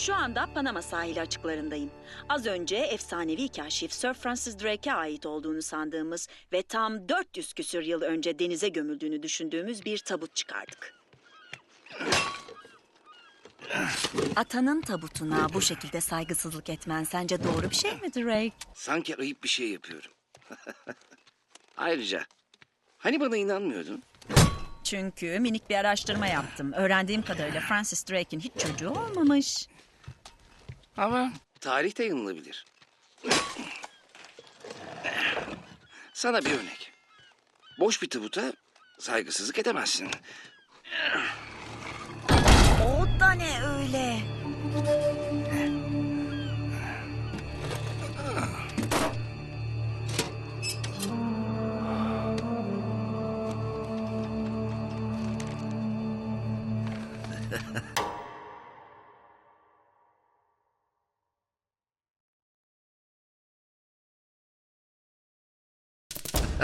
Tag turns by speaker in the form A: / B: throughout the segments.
A: Şu anda Panama sahili açıklarındayım. Az önce efsanevi kaşif Sir Francis Drake'e ait olduğunu sandığımız ve tam 400 küsür yıl önce denize gömüldüğünü düşündüğümüz bir tabut çıkardık. Atanın tabutuna bu şekilde saygısızlık etmen sence doğru bir şey mi Drake?
B: Sanki ayıp bir şey yapıyorum. Ayrıca hani bana inanmıyordun?
A: Çünkü minik bir araştırma yaptım. Öğrendiğim kadarıyla Francis Drake'in hiç çocuğu olmamış.
B: Ama tarih de yanılabilir. Sana bir örnek. Boş bir tabuta saygısızlık edemezsin.
A: O da ne öyle?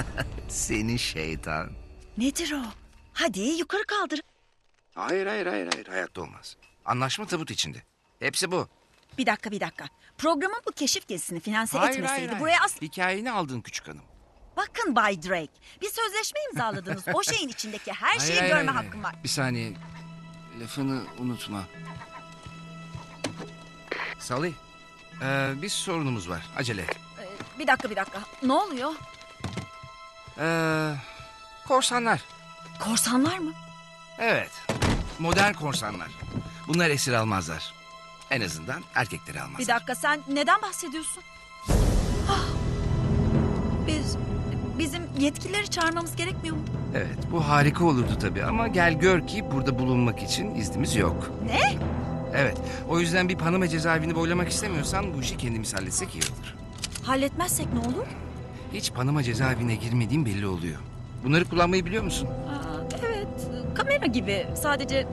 B: Seni şeytan.
A: Nedir o? Hadi yukarı kaldır.
B: Hayır hayır hayır hayır hayatta olmaz. Anlaşma tabut içinde. Hepsi bu.
A: Bir dakika bir dakika. Programın bu keşif gezisini finanse etmeseydi buraya as...
B: Hikayeni aldın küçük hanım.
A: Bakın Bay Drake. Bir sözleşme imzaladınız. o şeyin içindeki her şeyi görme hakkım var.
B: Bir saniye. Lafını unutma. Salih. Ee, bir sorunumuz var. Acele et.
A: Ee, bir dakika bir dakika. Ne oluyor?
B: Ee, korsanlar.
A: Korsanlar mı?
B: Evet. Modern korsanlar. Bunlar esir almazlar. En azından erkekleri almazlar.
A: Bir dakika sen neden bahsediyorsun? Ah! Biz bizim yetkilileri çağırmamız gerekmiyor mu?
B: Evet bu harika olurdu tabii ama gel gör ki burada bulunmak için iznimiz yok.
A: Ne?
B: Evet o yüzden bir Panama cezaevini boylamak istemiyorsan bu işi kendimiz halletsek iyi olur.
A: Halletmezsek ne olur?
B: Hiç Panama cezaevine girmediğim belli oluyor. Bunları kullanmayı biliyor musun?
A: Aa, evet. Kamera gibi. Sadece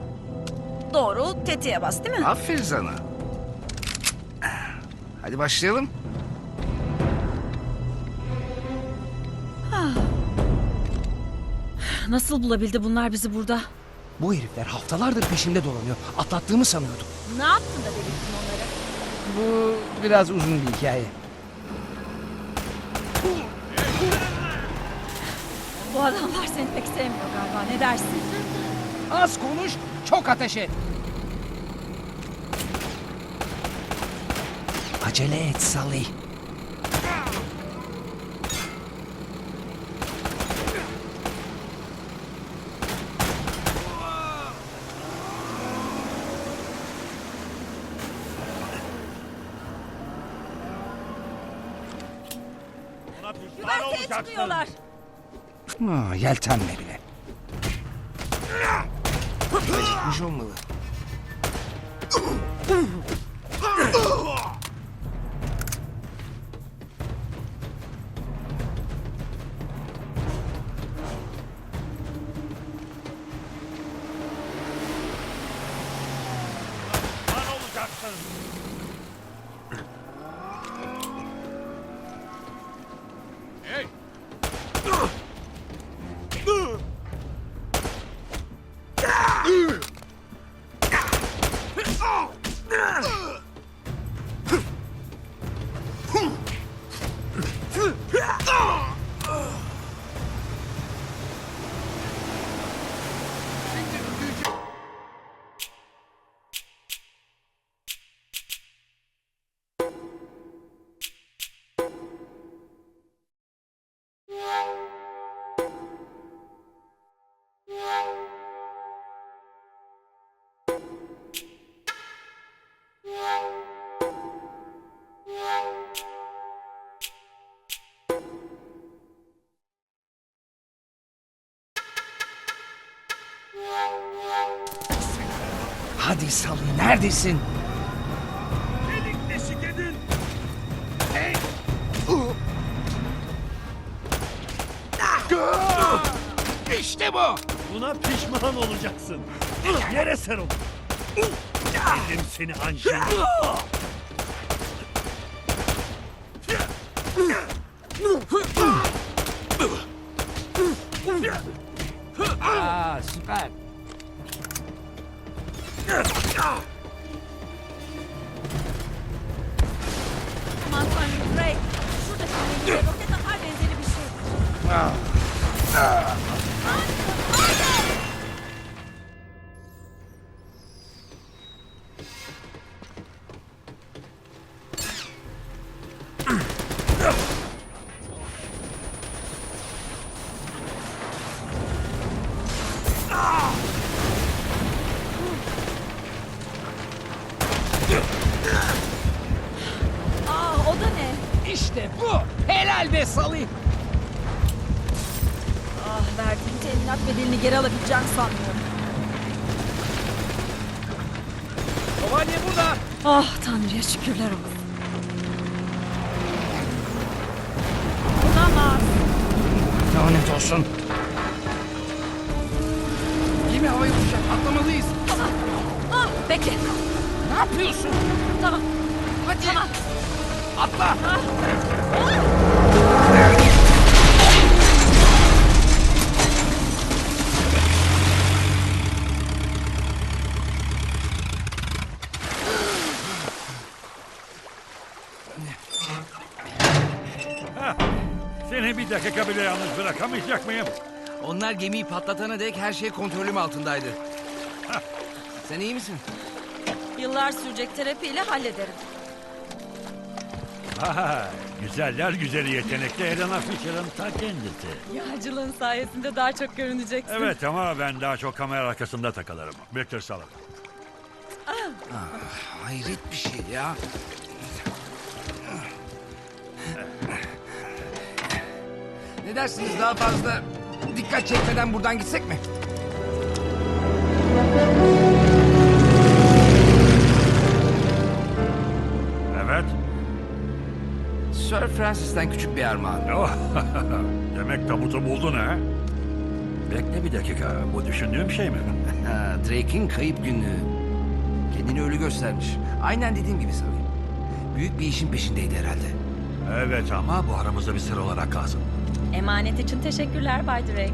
A: doğru tetiğe bas değil mi?
B: Aferin sana. Hadi başlayalım.
A: Nasıl bulabildi bunlar bizi burada?
C: Bu herifler haftalardır peşimde dolanıyor. Atlattığımı sanıyordum.
A: Ne yaptın da belirttin onları?
C: Bu biraz uzun bir hikaye.
A: Bu adamlar seni pek sevmiyor galiba. Ne dersin?
C: Az konuş, çok ateş et. Acele et Salih.
A: Güverteye çıkıyorlar.
C: Ha, yeltenme bile.
B: Acıkmış olmalı.
D: Olacaksın.
C: Hadi Salih, neredesin?
D: Delik deşik edin.
C: İşte bu.
D: Buna pişman olacaksın. Yere ser onu. Yedim seni hancı.
C: Aa, süper.
A: Aman tanrım Ray. Şuradaki roket atar benzeri bir şey.
C: Bu. Helal be Salih.
A: Ah verdiğim teminat bedelini geri alabileceğim sanmıyorum.
C: Şövalye burada.
A: Ah Tanrı'ya şükürler olsun. Olamaz.
C: Lanet olsun. Gemi havaya uçacak. Atlamalıyız.
A: Ah bekle.
C: Ne yapıyorsun?
A: Tamam.
C: Hadi.
A: Tamam.
C: Atla.
D: Seni bir dakika bile yalnız bırakamayacak mıyım?
B: Onlar gemiyi patlatana dek her şey kontrolüm altındaydı. Sen iyi misin?
A: Yıllar sürecek terapiyle hallederim.
D: Vay, güzeller güzeli yetenekli Elena Fisher'ın ta kendisi.
A: Yağcılığın sayesinde daha çok görüneceksin.
D: Evet ama ben daha çok kamera arkasında takılırım. Victor Salad.
B: Hayret bir şey ya. Ne dersiniz daha fazla dikkat çekmeden buradan gitsek mi? Francis'ten küçük bir armağan.
D: Oh, Demek tabutu buldun ha? Bekle bir dakika. Bu düşündüğüm şey mi?
B: Ha, Drake'in kayıp günlüğü. Kendini ölü göstermiş. Aynen dediğim gibi sanırım. Büyük bir işin peşindeydi herhalde.
D: Evet ama bu aramızda bir sır olarak kalsın.
A: Emanet için teşekkürler Bay Drake.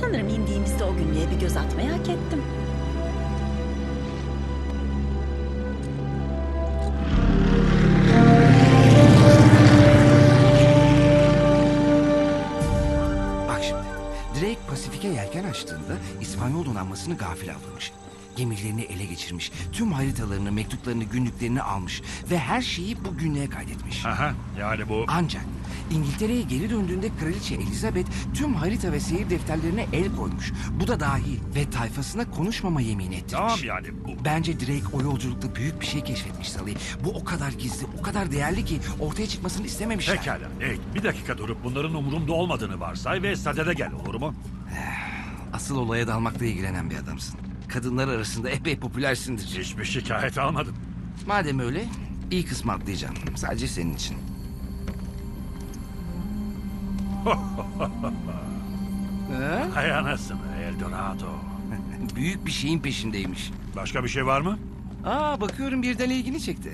A: Sanırım indiğimizde o günlüğe bir göz atmayı hak ettim.
B: Pasifik'e yelken açtığında İspanyol donanmasını gafil avlamış. Gemilerini ele geçirmiş. Tüm haritalarını, mektuplarını, günlüklerini almış. Ve her şeyi bu günlüğe kaydetmiş.
D: Aha, yani bu...
B: Ancak İngiltere'ye geri döndüğünde Kraliçe Elizabeth tüm harita ve seyir defterlerine el koymuş. Bu da dahil ve tayfasına konuşmama yemin ettirmiş.
D: Tamam yani bu...
B: Bence Drake o yolculukta büyük bir şey keşfetmiş Salih. Bu o kadar gizli, o kadar değerli ki ortaya çıkmasını istememişler.
D: Pekala. Nate, bir dakika durup bunların umurumda olmadığını varsay ve sadede gel olur mu?
B: Asıl olaya dalmakla ilgilenen bir adamsın. Kadınlar arasında epey popülersindir.
D: Hiçbir şikayet almadım.
B: Madem öyle, iyi kısmı atlayacağım. Sadece senin için. Ha?
D: Hay anasını Eldorado.
B: Büyük bir şeyin peşindeymiş.
D: Başka bir şey var mı?
B: Aa bakıyorum birden ilgini çekti.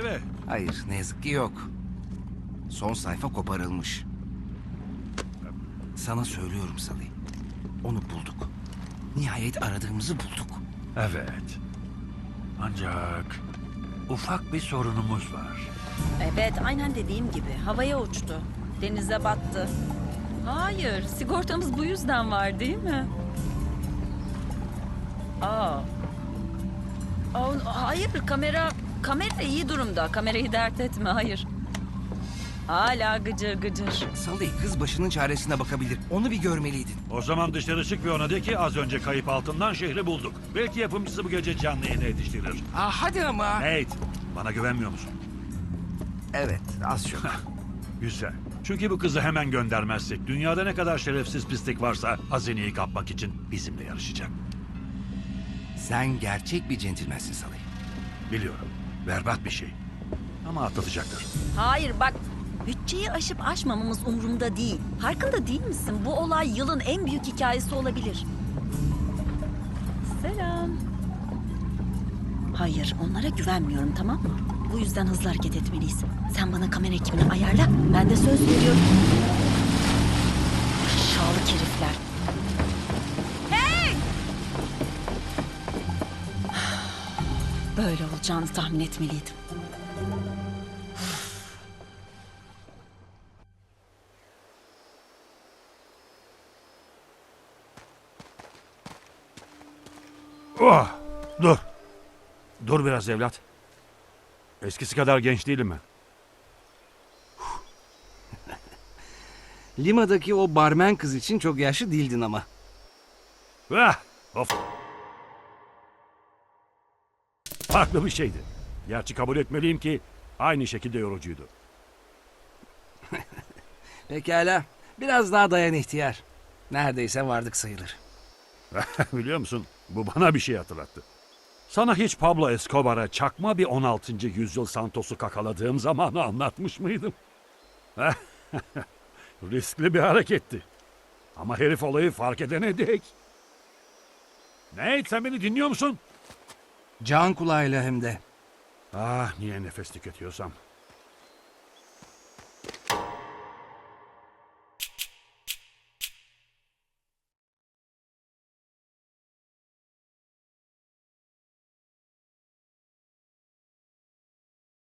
D: Evet.
B: Hayır ne yazık ki yok. Son sayfa koparılmış. Sana söylüyorum Salih. Onu bulduk. Nihayet aradığımızı bulduk.
D: Evet. Ancak ufak bir sorunumuz var.
A: Evet, aynen dediğim gibi. Havaya uçtu. Denize battı. Hayır, sigortamız bu yüzden var değil mi? Aa. Aa, hayır, kamera kamera iyi durumda. Kamerayı dert etme, hayır. Hala gıcır gıcır.
B: Salih kız başının çaresine bakabilir. Onu bir görmeliydin.
D: O zaman dışarı çık ve ona de ki az önce kayıp altından şehri bulduk. Belki yapımcısı bu gece canlı yayına yetiştirir.
B: Aa hadi ama.
D: Nate, bana güvenmiyor musun?
B: Evet az çok.
D: Güzel. Çünkü bu kızı hemen göndermezsek dünyada ne kadar şerefsiz pislik varsa hazineyi kapmak için bizimle yarışacak.
B: Sen gerçek bir centilmensin Salih.
D: Biliyorum. Berbat bir şey. Ama atlatacaktır.
A: Hayır bak, bütçeyi aşıp aşmamamız umurumda değil. Farkında değil misin? Bu olay yılın en büyük hikayesi olabilir. Selam. Hayır, onlara güvenmiyorum tamam mı? Bu yüzden hızlı hareket etmeliyiz. Sen bana kamera ekibini ayarla, ben de söz veriyorum. Aşağılık herifler. Hey! Böyle olacağını tahmin etmeliydim.
D: Oh, dur. Dur biraz evlat. Eskisi kadar genç değilim ben.
B: Lima'daki o barmen kız için çok yaşlı değildin ama.
D: Ah, of. Farklı bir şeydi. Gerçi kabul etmeliyim ki aynı şekilde yorucuydu.
B: Pekala. Biraz daha dayan ihtiyar. Neredeyse vardık sayılır.
D: Biliyor musun? Bu bana bir şey hatırlattı. Sana hiç Pablo Escobar'a çakma bir 16. yüzyıl Santos'u kakaladığım zamanı anlatmış mıydım? Riskli bir hareketti. Ama herif olayı fark edene dek. Nate sen beni dinliyor musun?
B: Can kulağıyla hem de.
D: Ah niye nefes tüketiyorsam.